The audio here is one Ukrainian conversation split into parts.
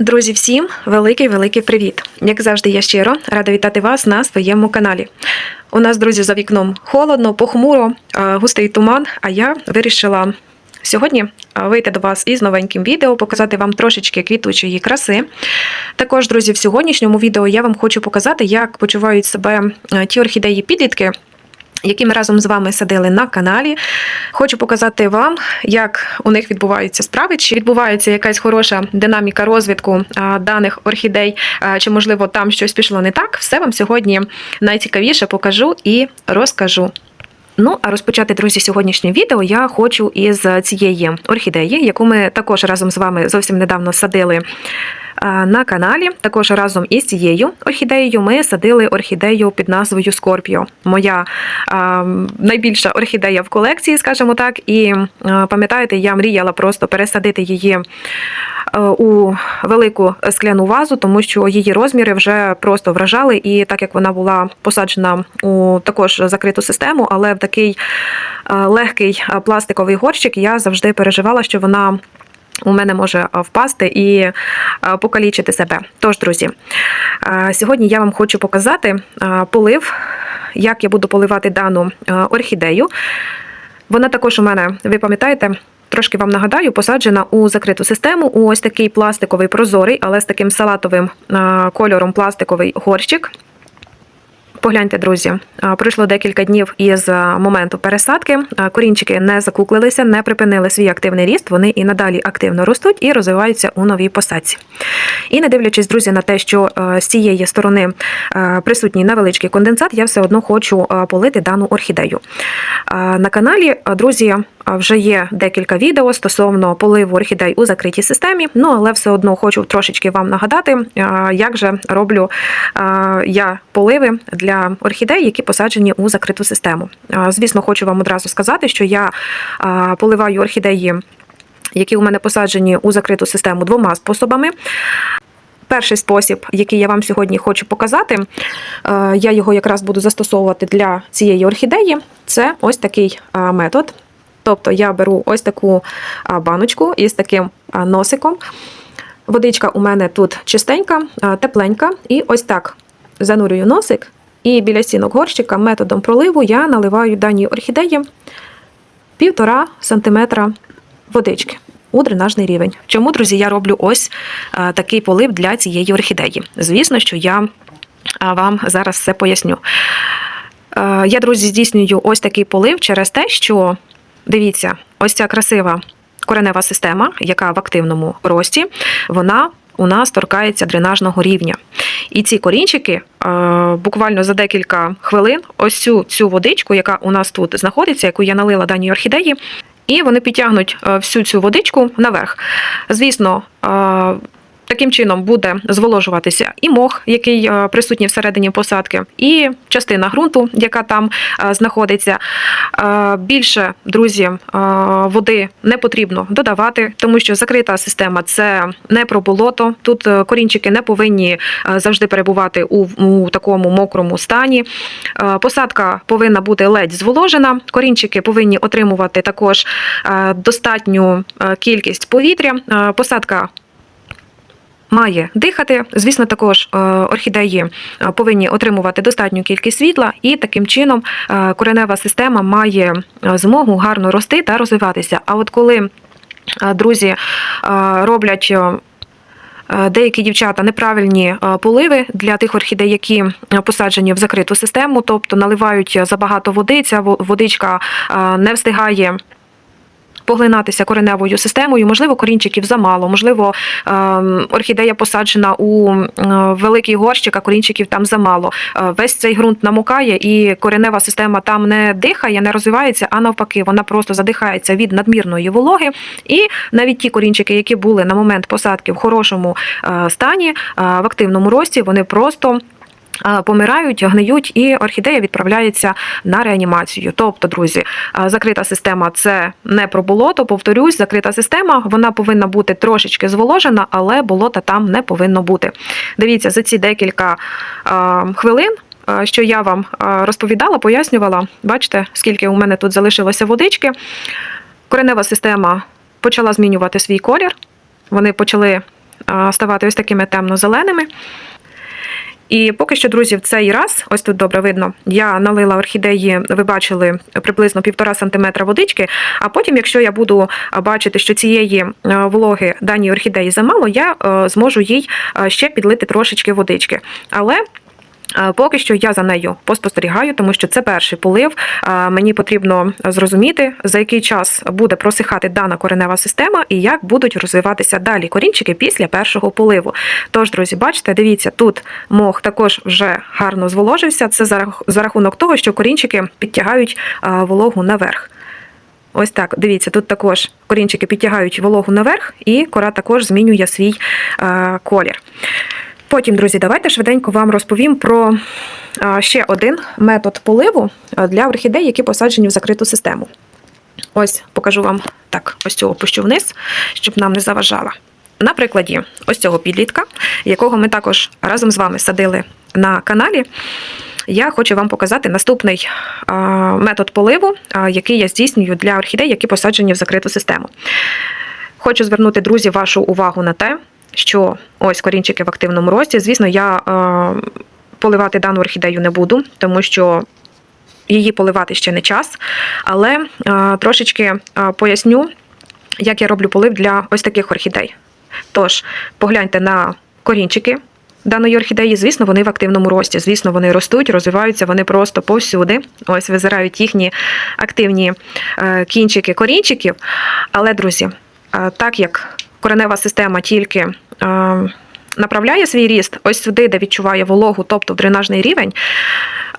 Друзі, всім великий великий привіт! Як завжди, я щиро рада вітати вас на своєму каналі. У нас, друзі, за вікном холодно, похмуро, густий туман. А я вирішила сьогодні вийти до вас із новеньким відео, показати вам трошечки квітучої краси. Також, друзі, в сьогоднішньому відео я вам хочу показати, як почувають себе ті орхідеї підлітки. Які ми разом з вами садили на каналі. Хочу показати вам, як у них відбуваються справи, чи відбувається якась хороша динаміка розвитку даних орхідей, чи, можливо, там щось пішло не так. Все вам сьогодні найцікавіше покажу і розкажу. Ну, а розпочати, друзі, сьогоднішнє відео я хочу із цієї орхідеї, яку ми також разом з вами зовсім недавно садили на каналі. Також разом із цією орхідеєю ми садили орхідею під назвою Скорпіо. Моя найбільша орхідея в колекції, скажімо так. І пам'ятаєте, я мріяла просто пересадити її е, у велику скляну вазу, тому що її розміри вже просто вражали. І так як вона була посаджена у також закриту систему, але в такий е, легкий пластиковий горщик, я завжди переживала, що вона. У мене може впасти і е, покалічити себе. Тож, друзі, е, сьогодні я вам хочу показати е, полив, як я буду поливати дану е, орхідею. Вона також у мене, ви пам'ятаєте, трошки вам нагадаю, посаджена у закриту систему у ось такий пластиковий прозорий, але з таким салатовим е, кольором пластиковий горщик. Погляньте, друзі, пройшло декілька днів із моменту пересадки. Корінчики не закуклилися, не припинили свій активний ріст. Вони і надалі активно ростуть і розвиваються у новій посадці. І не дивлячись, друзі, на те, що з цієї сторони присутній невеличкий конденсат, я все одно хочу полити дану орхідею. На каналі, друзі, вже є декілька відео стосовно поливу орхідей у закритій системі. Ну але все одно хочу трошечки вам нагадати, як же роблю я поливи для орхідей, які посаджені у закриту систему. Звісно, хочу вам одразу сказати, що я поливаю орхідеї. Які у мене посаджені у закриту систему двома способами. Перший спосіб, який я вам сьогодні хочу показати, я його якраз буду застосовувати для цієї орхідеї. Це ось такий метод. Тобто я беру ось таку баночку із таким носиком. Водичка у мене тут чистенька, тепленька, і ось так занурюю носик. І біля стінок горщика методом проливу я наливаю дані орхідеї півтора сантиметра водички у дренажний рівень. Чому, друзі, я роблю ось такий полив для цієї орхідеї? Звісно, що я вам зараз все поясню. Я, друзі, здійснюю ось такий полив через те, що дивіться, ось ця красива коренева система, яка в активному рості, вона у нас торкається дренажного рівня. І ці корінчики е, буквально за декілька хвилин, ось цю, цю водичку, яка у нас тут знаходиться, яку я налила даній орхідеї, і вони підтягнуть е, всю цю водичку наверх. Звісно, е, Таким чином буде зволожуватися і мох, який е, присутній всередині посадки, і частина ґрунту, яка там е, знаходиться. Е, Більше, друзі, води не потрібно додавати, тому що закрита система це не про болото. Тут корінчики не повинні завжди перебувати у, у такому мокрому стані. Посадка повинна бути ледь зволожена. Корінчики повинні отримувати також достатню кількість повітря. Посадка має дихати. Звісно, також е, орхідеї е, повинні отримувати достатню кількість світла, і таким чином е, коренева система має змогу гарно рости та розвиватися. А от коли друзі роблять. Деякі дівчата неправильні поливи для тих орхідей, які посаджені в закриту систему, тобто наливають забагато води. Ця водичка не встигає поглинатися кореневою системою, можливо, корінчиків замало, можливо, ем, орхідея посаджена у великий горщик, а корінчиків там замало. Е, Весь цей ґрунт намокає, і коренева система там не дихає, не розвивається, а навпаки, вона просто задихається від надмірної вологи. І навіть ті корінчики, які були на момент посадки в хорошому е, стані, е, в активному рості, вони просто. Помирають, гниють, і орхідея відправляється на реанімацію. Тобто, друзі, закрита система це не про болото. Повторюсь, закрита система вона повинна бути трошечки зволожена, але болота там не повинно бути. Дивіться, за ці декілька хвилин. Що я вам розповідала, пояснювала, бачите, скільки у мене тут залишилося водички. Коренева система почала змінювати свій колір. Вони почали ставати ось такими темно-зеленими. І поки що, друзі, в цей раз, ось тут добре видно, я налила орхідеї, ви бачили приблизно півтора сантиметра водички. А потім, якщо я буду бачити, що цієї влоги вологи даній орхідеї замало, я е, зможу їй е, ще підлити трошечки водички. Але Е, Поки що я за нею поспостерігаю, тому що це перший полив. Мені потрібно зрозуміти, за який час буде просихати дана коренева система і як будуть розвиватися далі корінчики після першого поливу. Тож, друзі, бачите, дивіться, тут мох також вже гарно зволожився. Це за рахунок того, що корінчики підтягають вологу наверх. Ось так, дивіться, тут також корінчики підтягають вологу наверх, і кора також змінює свій колір. Потім, друзі, давайте швиденько вам розповім про ще один метод поливу для орхідей, які посаджені в закриту систему. Ось покажу вам так, ось цього опущу вниз, щоб нам не заважала. На прикладі ось цього підлітка, якого ми також разом з вами садили на каналі. Я хочу вам показати наступний метод поливу, який я здійснюю для орхідей, які посаджені в закриту систему. Хочу звернути, друзі, вашу увагу на те, що ось корінчики в активному рості. Звісно, я е, поливати дану орхідею не буду, тому що її поливати ще не час. Але е, трошечки е, поясню, як я роблю полив для ось таких орхідей. Тож, погляньте на корінчики. Даної орхідеї, звісно, вони в активному рості. Звісно, вони ростуть, розвиваються, вони просто повсюди. Ось визирають їхні активні е, кінчики корінчиків. Але, друзі, е, так як коренева система тільки е, направляє свій ріст ось сюди, де відчуває вологу, тобто в дренажний рівень.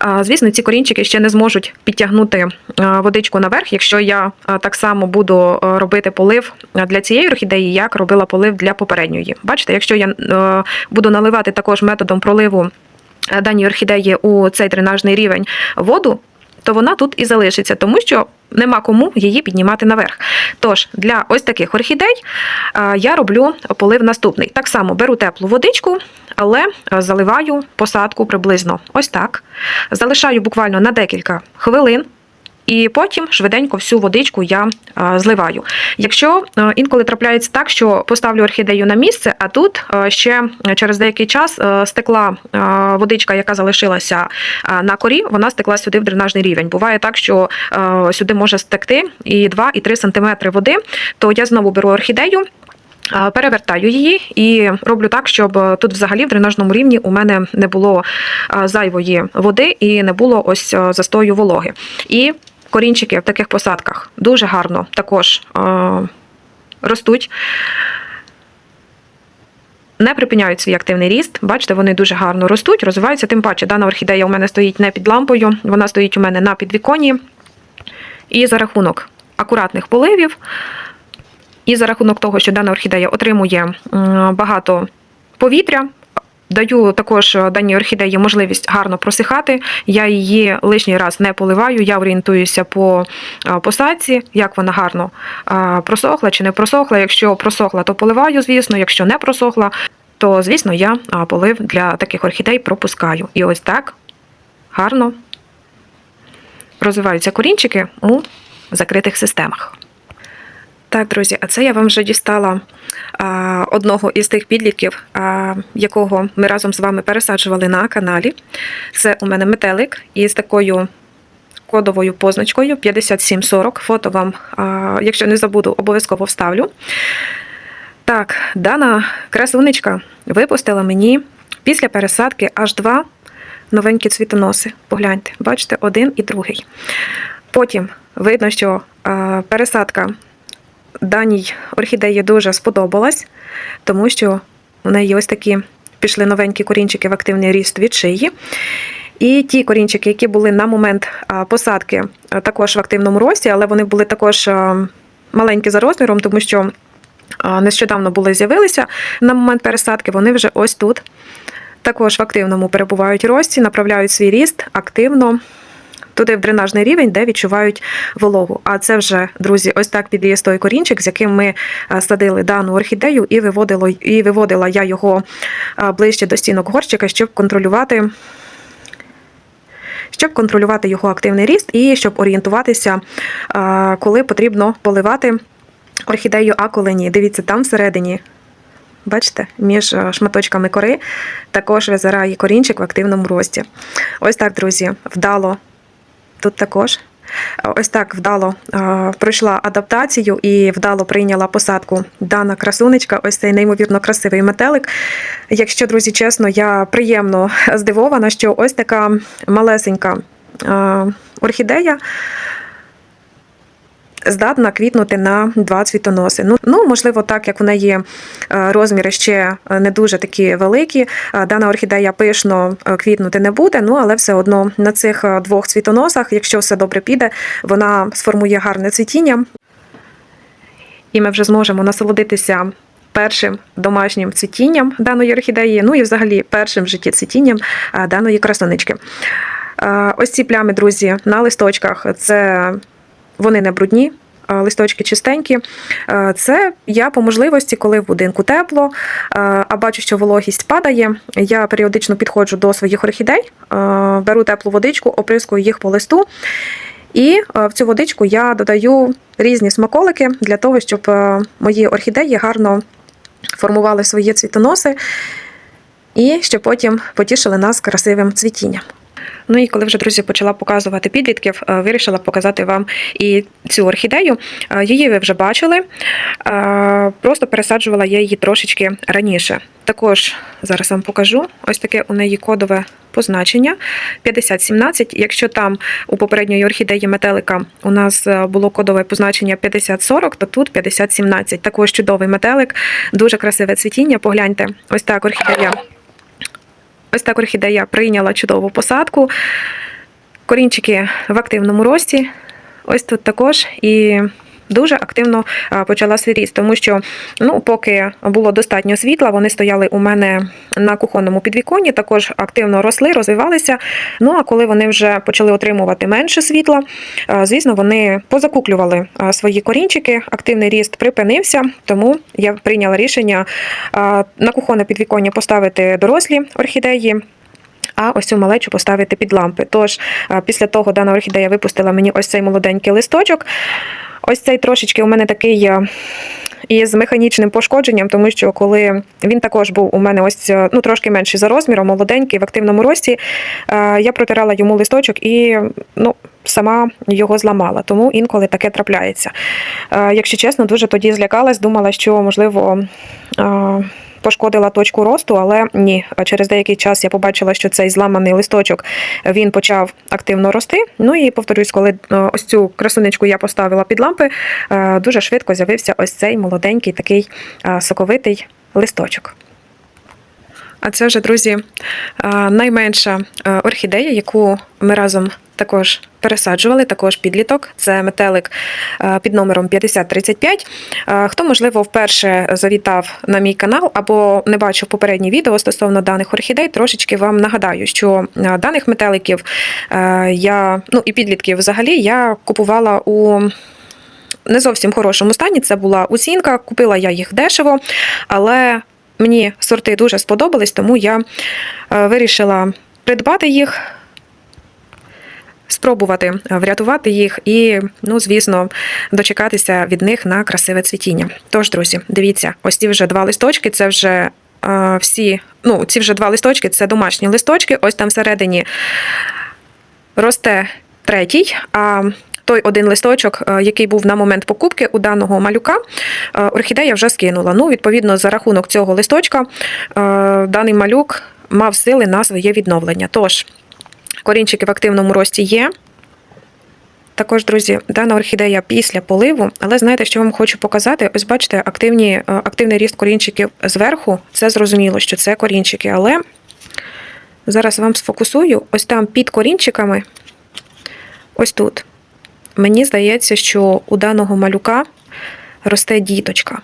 е, Звісно, ці корінчики ще не зможуть підтягнути е, водичку наверх, якщо я так само буду робити полив для цієї орхідеї, як робила полив для попередньої. Бачите, якщо я буду наливати також методом проливу даній орхідеї у цей дренажний рівень воду, то вона тут і залишиться, тому що нема кому її піднімати наверх. Тож для ось таких орхідей е, я роблю полив наступний. Так само беру теплу водичку, але е, заливаю посадку приблизно ось так. Залишаю буквально на декілька хвилин. І потім швиденько всю водичку я е, зливаю. Якщо е, інколи трапляється так, що поставлю орхідею на місце, а тут е, ще через деякий час стекла водичка, яка залишилася на корі, вона стекла сюди в дренажний рівень. Буває так, що сюди може стекти і 2, і 3 см води, то я знову беру орхідею. Перевертаю її і роблю так, щоб тут взагалі в дренажному рівні у мене не було зайвої води і не було ось застою вологи. І корінчики в таких посадках дуже гарно також е, ростуть. Не припиняють свій активний ріст. Бачите, вони дуже гарно ростуть, розвиваються. Тим паче, дана орхідея у мене стоїть не під лампою, вона стоїть у мене на підвіконні. І за рахунок акуратних поливів, і за рахунок того, що дана орхідея отримує багато повітря. Даю також даній орхідеї можливість гарно просихати. Я її лишній раз не поливаю. Я орієнтуюся по посадці, як вона гарно просохла чи не просохла. Якщо просохла, то поливаю, звісно. Якщо не просохла, то звісно я полив для таких орхідей пропускаю. І ось так гарно розвиваються корінчики у закритих системах. Так, друзі, а це я вам вже дістала а, одного із тих підлітків, а, якого ми разом з вами пересаджували на каналі. Це у мене метелик із такою кодовою позначкою 5740. Фото вам, а, якщо не забуду, обов'язково вставлю. Так, дана красунечка випустила мені після пересадки аж два новенькі цвітоноси. Погляньте, бачите, один і другий. Потім видно, що а, пересадка даній орхідеї дуже сподобалась, тому що в неї ось такі пішли новенькі корінчики в активний ріст від шиї. І ті корінчики, які були на момент посадки, також в активному рості, але вони були також маленькі за розміром, тому що нещодавно були з'явилися на момент пересадки, вони вже ось тут. Також в активному перебувають рості, направляють свій ріст активно туди в дренажний рівень, де відчувають вологу. А це вже, друзі, ось так підріс той корінчик, з яким ми е, садили дану орхідею, і виводило, і виводила я його е, ближче до стінок горщика, щоб контролювати. Щоб контролювати його активний ріст і щоб орієнтуватися, е, коли потрібно поливати орхідею, а коли ні. Дивіться, там всередині Бачите, між шматочками кори також визирає корінчик в активному рості. Ось так, друзі, вдало. Тут також. Ось так вдало е, пройшла адаптацію і вдало прийняла посадку дана красунечка. Ось цей неймовірно красивий метелик. Якщо, друзі, чесно, я приємно здивована, що ось така малесенька е, орхідея здатна квітнути на два цвітоноси. Ну, ну, можливо, так як в неї е, розміри ще е, не дуже такі великі. е, Дана орхідея пишно квітнути не буде, ну але все одно на цих двох цвітоносах, якщо все добре піде, вона сформує гарне цвітіння. І ми вже зможемо насолодитися першим домашнім цвітінням даної орхідеї, ну і взагалі першим в житті цвітінням даної красунички. Е, Ось ці плями, друзі, на листочках це вони не брудні. Листочки чистенькі. Е, Це я по можливості, коли в будинку тепло, е, а бачу, що вологість падає. Я періодично підходжу до своїх орхідей, е, беру теплу водичку, оприскую їх по листу. І в цю водичку я додаю різні смаколики для того, щоб мої орхідеї гарно формували свої цвітоноси і щоб потім потішили нас красивим цвітінням. Ну і коли вже друзі почала показувати підлітків, е, вирішила показати вам і цю орхідею. Е, Її ви вже бачили. Е, Просто пересаджувала я її трошечки раніше. Також зараз вам покажу ось таке у неї кодове позначення 5017. Якщо там у попередньої орхідеї метелика у нас було кодове позначення 5040, то тут 5017. Також чудовий метелик, дуже красиве цвітіння. Погляньте, ось так орхідея. Ось так орхідея прийняла чудову посадку. Корінчики в активному рості. Ось тут також і дуже активно почала свій ріст, тому що ну, поки було достатньо світла, вони стояли у мене на кухонному підвіконні, також активно росли, розвивалися. Ну а коли вони вже почали отримувати менше світла, звісно, вони позакуклювали свої корінчики. Активний ріст припинився, тому я прийняла рішення на кухонне підвіконня поставити дорослі орхідеї. А ось цю малечу поставити під лампи. Тож після того дана орхідея випустила мені ось цей молоденький листочок. Ось цей трошечки у мене такий е, із механічним пошкодженням, тому що коли він також був у мене ось е, ну трошки менший за розміром, молоденький в активному рості, е, я протирала йому листочок і ну. Сама його зламала, тому інколи таке трапляється. Е, Якщо чесно, дуже тоді злякалась, думала, що можливо е, пошкодила точку росту, але ні. Через деякий час я побачила, що цей зламаний листочок він почав активно рости. Ну і повторюсь, коли е, ось цю красунечку я поставила під лампи, е, дуже швидко з'явився ось цей молоденький такий е, соковитий листочок. А це вже, друзі, найменша орхідея, яку ми разом також пересаджували, також підліток. Це метелик е, під номером 5035. Е, Хто, можливо, вперше завітав на мій канал або не бачив попередні відео стосовно даних орхідей, трошечки вам нагадаю, що е, даних метеликів я, ну і підлітків взагалі я купувала у не зовсім хорошому стані. Це була оцінка, купила я їх дешево, але мені сорти дуже сподобались, тому я вирішила придбати їх. Спробувати врятувати їх і, ну, звісно, дочекатися від них на красиве цвітіння. Тож, друзі, дивіться, ось ці вже два листочки, це вже е, всі, ну, ці вже два листочки це домашні листочки. Ось там всередині росте третій. А той один листочок, е, який був на момент покупки у даного малюка, е, орхідея вже скинула. Ну, відповідно, за рахунок цього листочка, е, даний малюк мав сили на своє відновлення. Тож, корінчики в активному рості є. Також, друзі, дана орхідея після поливу, але знаєте, що вам хочу показати? Ось бачите, активні, е, активний ріст корінчиків зверху. Це зрозуміло, що це корінчики, але зараз вам сфокусую. Ось там під корінчиками, ось тут. Мені здається, що у даного малюка росте діточка.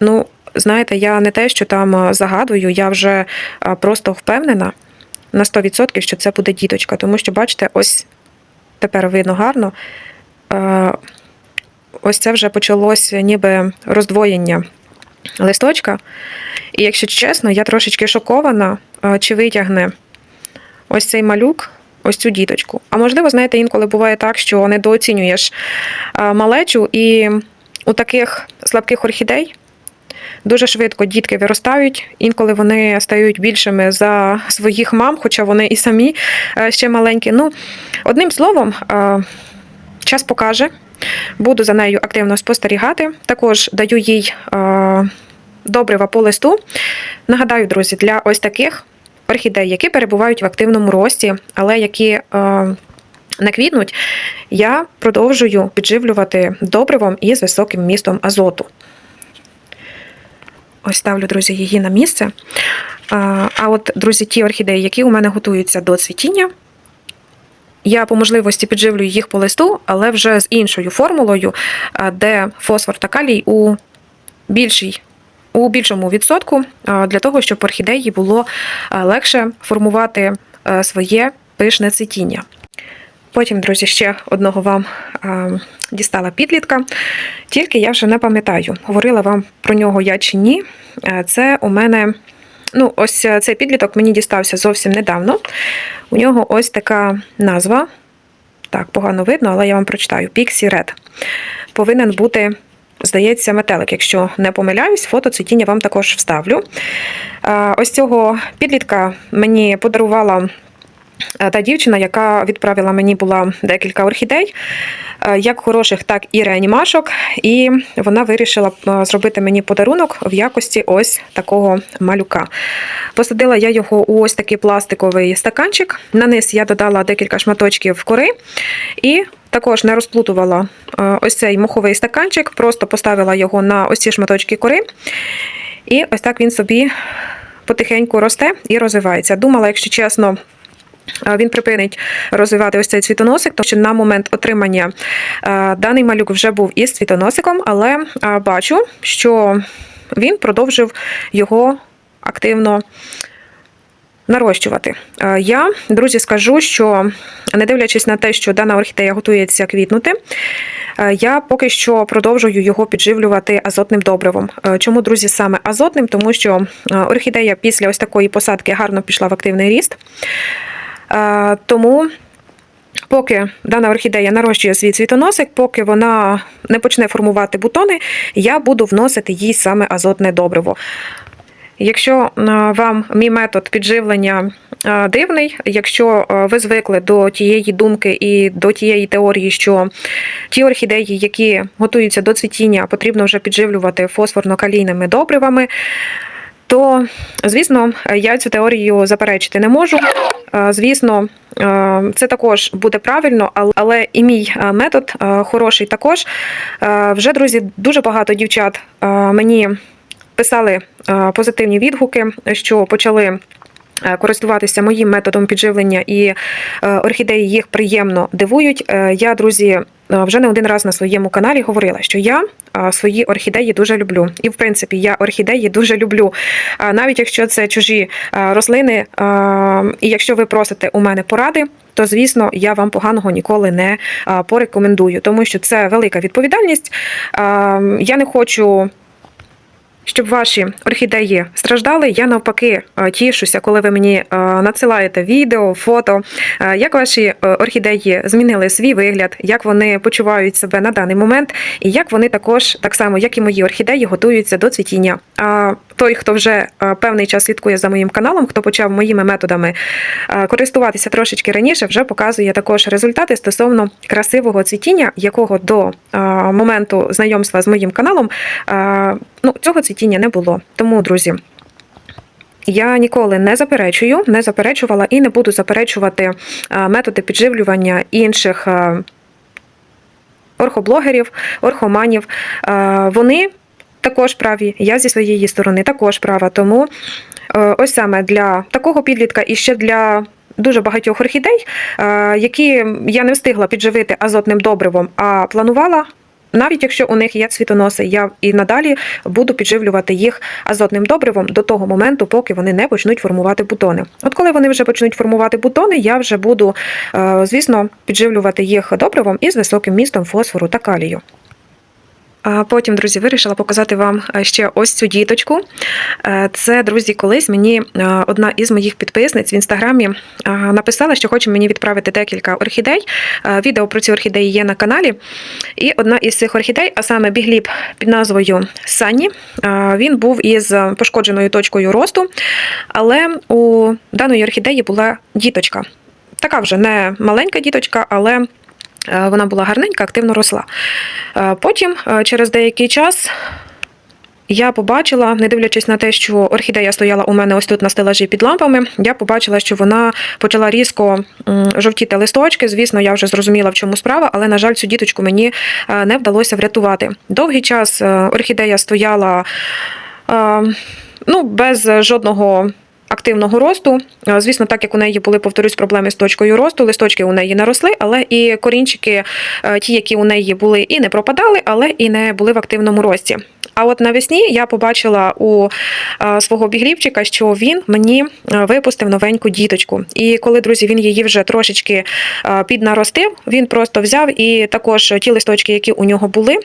Ну, знаєте, я не те, що там е, загадую, я вже е, просто впевнена на 100%, що це буде діточка. Тому що, бачите, ось тепер видно гарно. е, Ось це вже почалося ніби роздвоєння листочка. І якщо чесно, я трошечки шокована, е, чи витягне ось цей малюк, ось цю діточку. А можливо, знаєте, інколи буває так, що недооцінюєш е, малечу, і у таких слабких орхідей Дуже швидко дітки виростають, інколи вони стають більшими за своїх мам, хоча вони і самі е, ще маленькі. Ну, одним словом, е, час покаже. Буду за нею активно спостерігати. Також даю їй е, добрива по листу. Нагадаю, друзі, для ось таких орхідей, які перебувають в активному рості, але які е, не квітнуть, я продовжую підживлювати добривом із високим містом азоту. Ось ставлю, друзі, її на місце. А, а от, друзі, ті орхідеї, які у мене готуються до цвітіння, я по можливості підживлюю їх по листу, але вже з іншою формулою, де фосфор та калій у більшій. У більшому відсотку для того, щоб орхідеї було легше формувати своє пишне цвітіння. Потім, друзі, ще одного вам дістала підлітка. Тільки я вже не пам'ятаю, говорила вам про нього я чи ні. Е, Це у мене. Ну, ось е, цей підліток мені дістався зовсім недавно. У нього ось така назва. Так, погано видно, але я вам прочитаю: Pixie Red. Повинен бути, здається, метелик. Якщо не помиляюсь, фото цвітіння вам також вставлю. Е, Ось цього підлітка мені подарувала та дівчина, яка відправила мені була декілька орхідей, е, як хороших, так і реанімашок. І вона вирішила е, зробити мені подарунок в якості ось такого малюка. Посадила я його у ось такий пластиковий стаканчик. На низ я додала декілька шматочків кори і. Також не розплутувала е, ось цей моховий стаканчик, просто поставила його на ось ці шматочки кори. І ось так він собі потихеньку росте і розвивається. Думала, якщо чесно, Він припинить розвивати ось цей цвітоносик, тому що на момент отримання даний малюк вже був із цвітоносиком, але бачу, що він продовжив його активно нарощувати. Я, друзі, скажу, що не дивлячись на те, що дана орхідея готується квітнути, я поки що продовжую його підживлювати азотним добривом. Чому, друзі, саме азотним? Тому що орхідея після ось такої посадки гарно пішла в активний ріст. Е, Тому, поки дана орхідея нарощує свій цвітоносик, поки вона не почне формувати бутони, я буду вносити їй саме азотне добриво. Якщо е, вам мій метод підживлення е, дивний, якщо ви звикли до тієї думки і до тієї теорії, що ті орхідеї, які готуються до цвітіння, потрібно вже підживлювати фосфорно-калійними добривами, то, звісно, я цю теорію заперечити не можу. Е, Звісно, е, це також буде правильно, але і мій е, метод хороший також. Вже, друзі, дуже багато дівчат мені писали позитивні відгуки, що почали. Е, Користуватися моїм методом підживлення і е, орхідеї їх приємно дивують. Е, Я, друзі, вже не один раз на своєму каналі говорила, що я свої орхідеї дуже люблю. І, в принципі, я орхідеї дуже люблю. Навіть якщо це чужі рослини, і якщо ви просите у мене поради, то звісно я вам поганого ніколи не порекомендую, тому що це велика відповідальність. Я не хочу. Щоб ваші орхідеї страждали, я навпаки е, тішуся, коли ви мені е, надсилаєте відео, фото, е, як ваші орхідеї змінили свій вигляд, як вони почувають себе на даний момент, і як вони також, так само як і мої орхідеї, готуються до цвітіння. А той, хто вже певний час слідкує за моїм каналом, хто почав моїми методами користуватися трошечки раніше, вже показує також результати стосовно красивого цвітіння, якого до моменту знайомства з моїм каналом ну, цього цвітіння не було. Тому, друзі. Я ніколи не заперечую, не заперечувала і не буду заперечувати е, методи підживлювання інших е, орхоблогерів, орхоманів. Е, Вони також праві, я зі своєї сторони також права. Тому ось саме для такого підлітка і ще для. Дуже багатьох орхідей, які я не встигла підживити азотним добривом, а планувала. Навіть якщо у них є цвітоноси, я і надалі буду підживлювати їх азотним добривом до того моменту, поки вони не почнуть формувати бутони. От коли вони вже почнуть формувати бутони, я вже буду, е, звісно, підживлювати їх добривом із високим містом фосфору та калію. Потім, друзі, вирішила показати вам е, ще ось цю діточку. Е, Це, друзі, колись мені е, одна із моїх підписниць в інстаграмі написала, що хоче мені відправити декілька орхідей. Відео про ці орхідеї є на каналі. І одна із цих орхідей, а саме бігліб під назвою Санні, він був із пошкодженою точкою росту, але у даної орхідеї була діточка. Така вже не маленька діточка, але вона була гарненька, активно росла. Е, Потім, е, через деякий час, я побачила, не дивлячись на те, що орхідея стояла у мене ось тут на стелажі під лампами, я побачила, що вона почала різко жовтіти листочки. Звісно, я вже зрозуміла, в чому справа, але, на жаль, цю діточку мені е, не вдалося врятувати. Довгий час е, орхідея стояла е, ну, без жодного. Активного росту, Е, звісно, так як у неї були, повторюсь, проблеми з точкою росту, листочки у неї наросли, але і корінчики, е, ті, які у неї були, і не пропадали, але і не були в активному рості. А от навесні я побачила у е, свого біглівчика, що він мені випустив новеньку діточку. І коли, друзі, він її вже трошечки піднаростив, він просто взяв і також ті листочки, які у нього були.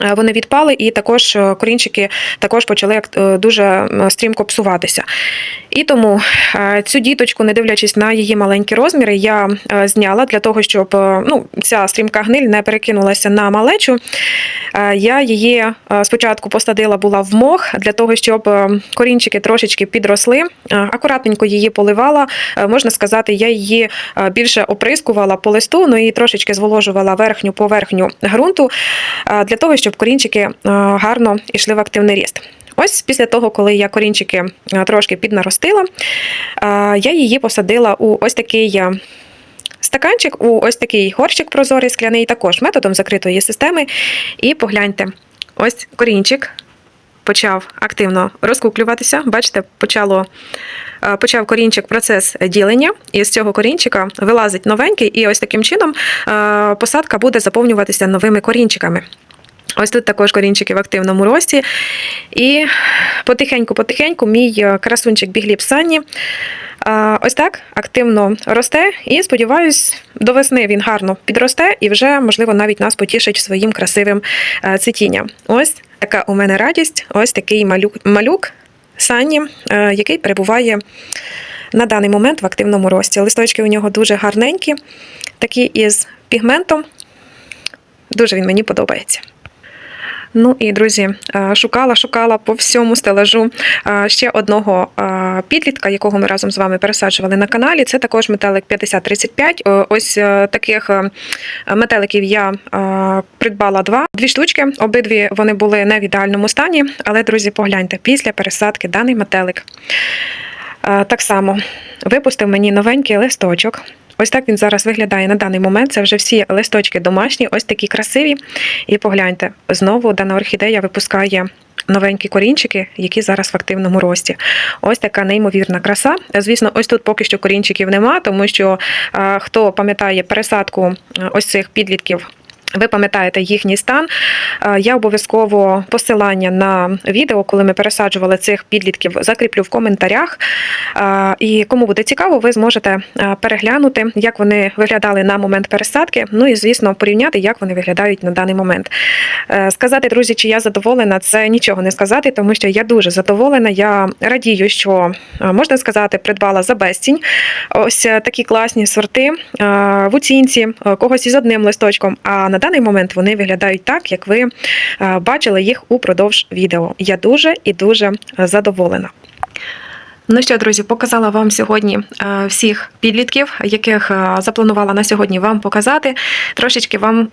Е, Вони відпали, і також е, корінчики також почали е, дуже стрімко псуватися. І тому цю діточку, не дивлячись на її маленькі розміри, я зняла для того, щоб ну, ця стрімка гниль не перекинулася на малечу. Я її спочатку посадила була в мох для того, щоб корінчики трошечки підросли. Акуратненько її поливала. Можна сказати, я її більше оприскувала по листу, ну і трошечки зволожувала верхню поверхню ґрунту для того, щоб корінчики е, гарно йшли в активний ріст. Ось після того, коли я корінчики е, трошки піднаростила, е, я її посадила у ось такий стаканчик, у ось такий горщик прозорий скляний, також методом закритої системи. І погляньте, ось корінчик почав активно розкуклюватися. Бачите, почало. Почав корінчик процес ділення, і з цього корінчика вилазить новенький, і ось таким чином посадка буде заповнюватися новими корінчиками. Ось тут також корінчики в активному рості. І потихеньку-потихеньку мій е, красунчик бігліп Санні е, ось так активно росте. І сподіваюсь, до весни він гарно підросте і вже, можливо, навіть нас потішить своїм красивим е, цвітінням. Ось така у мене радість, ось такий малюк, малюк Санні, е, який перебуває на даний момент в активному рості. Листочки у нього дуже гарненькі, такі із пігментом. Дуже він мені подобається. Ну і друзі, е, шукала, шукала по всьому стелажу е, ще одного е, підлітка, якого ми разом з вами пересаджували на каналі. Це також метелик 5035. Е, Ось таких метеликів я придбала два, дві штучки. Обидві вони були не в ідеальному стані. Але, друзі, погляньте, після пересадки даний метелик так само випустив мені новенький листочок. Ось так він зараз виглядає на даний момент. Це вже всі листочки домашні, ось такі красиві. І погляньте, знову дана орхідея випускає новенькі корінчики, які зараз в активному рості. Ось така неймовірна краса. Звісно, ось тут поки що корінчиків нема, тому що хто пам'ятає пересадку ось цих підлітків. Ви пам'ятаєте їхній стан. Е, Я обов'язково посилання на відео, коли ми пересаджували цих підлітків, закріплю в коментарях. Е, І кому буде цікаво, ви зможете е, переглянути, як вони виглядали на момент пересадки. Ну і звісно, порівняти, як вони виглядають на даний момент. Сказати, друзі, чи я задоволена, це нічого не сказати, тому що я дуже задоволена. Я радію, що можна сказати, придбала за безцінь. Ось такі класні сорти в оцінці, когось із одним листочком. А на даний момент вони виглядають так, як ви е, бачили їх упродовж відео. Я дуже і дуже задоволена. Ну що, друзі, показала вам сьогодні е, всіх підлітків, яких е, запланувала на сьогодні вам показати. Трошечки вам,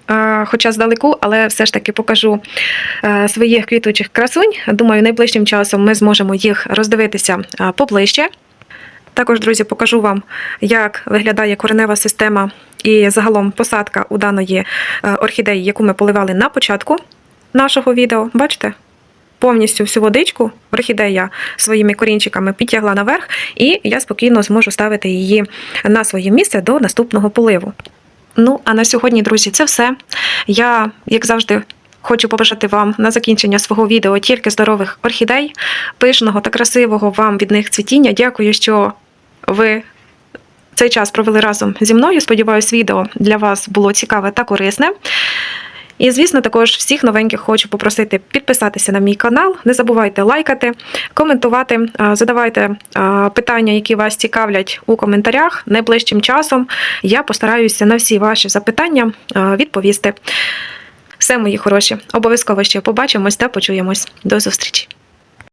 хоча здалеку, але все ж таки покажу своїх квітучих красунь. Думаю, найближчим часом ми зможемо їх роздивитися поближче. Також, друзі, покажу вам, як виглядає коренева система і загалом посадка у даної е, орхідеї, яку ми поливали на початку нашого відео. Бачите? Повністю всю водичку орхідея своїми корінчиками підтягла наверх, і я спокійно зможу ставити її на своє місце до наступного поливу. Ну, а на сьогодні, друзі, це все. Я, як завжди, хочу побажати вам на закінчення свого відео тільки здорових орхідей, пишного та красивого вам від них цвітіння. Дякую, що ви цей час провели разом зі мною. Сподіваюсь, відео для вас було цікаве та корисне. І, звісно, також всіх новеньких хочу попросити підписатися на мій канал. Не забувайте лайкати, коментувати, задавайте питання, які вас цікавлять у коментарях. Найближчим часом я постараюся на всі ваші запитання відповісти. Все, мої хороші, обов'язково ще побачимось та почуємось. До зустрічі!